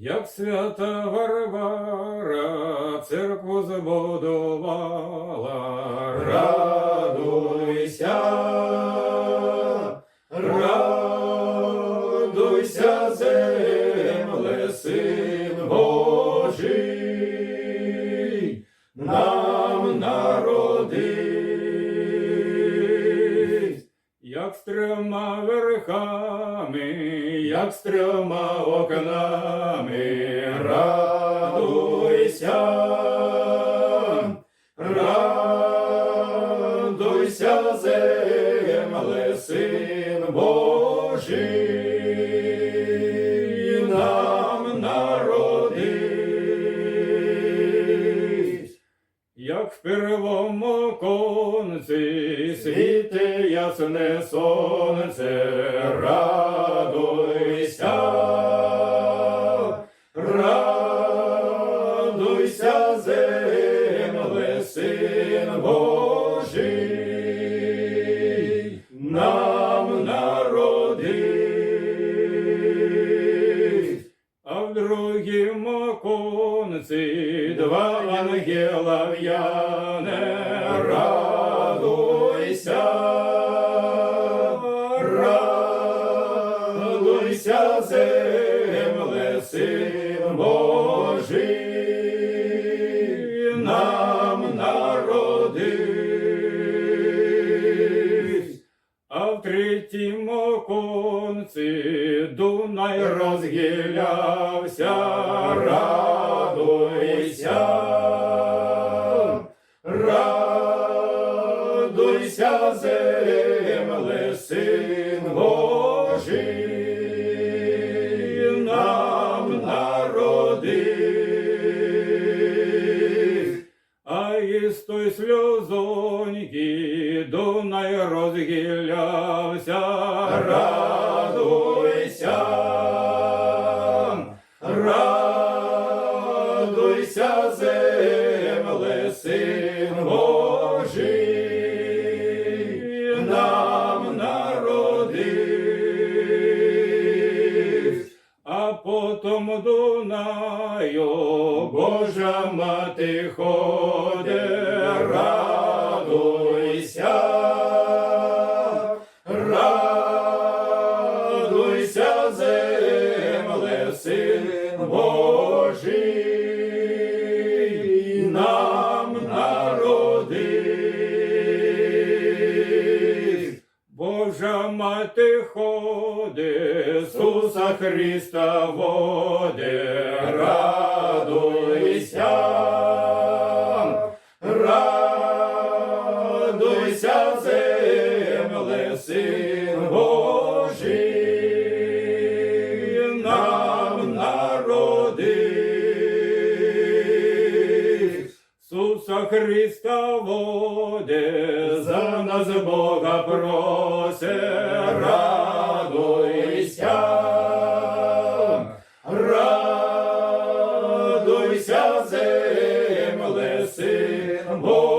Як свята Варвара церкву збудувала, радуйся, радуйся, земле, син Божий, нам народився як з трьома верхами, як з трьома окнами, радуйся, радуйся, земле, син Божий, нам народився. Як в первому конці світе ясне сонце, радуйся, земле, син Божий, нам народився. А в другім конці два ангела в'яне, радуйся, радуйся, земле, Третім оконці Дунай розгілявся, радуйся, радуйся, земле, син Божий, нам народив. А із той сльозоньки Дунай розгілявся, радуйся, радуйся, земле, син Божий, нам народив. А потом Дунаю Божа мати ходе, син Божий, нам народив. Божа мати ходи, Ісуса Христа води, радуйся, Христа води, за нас Бога просе, радуйся, радуйся, земле, син Божий.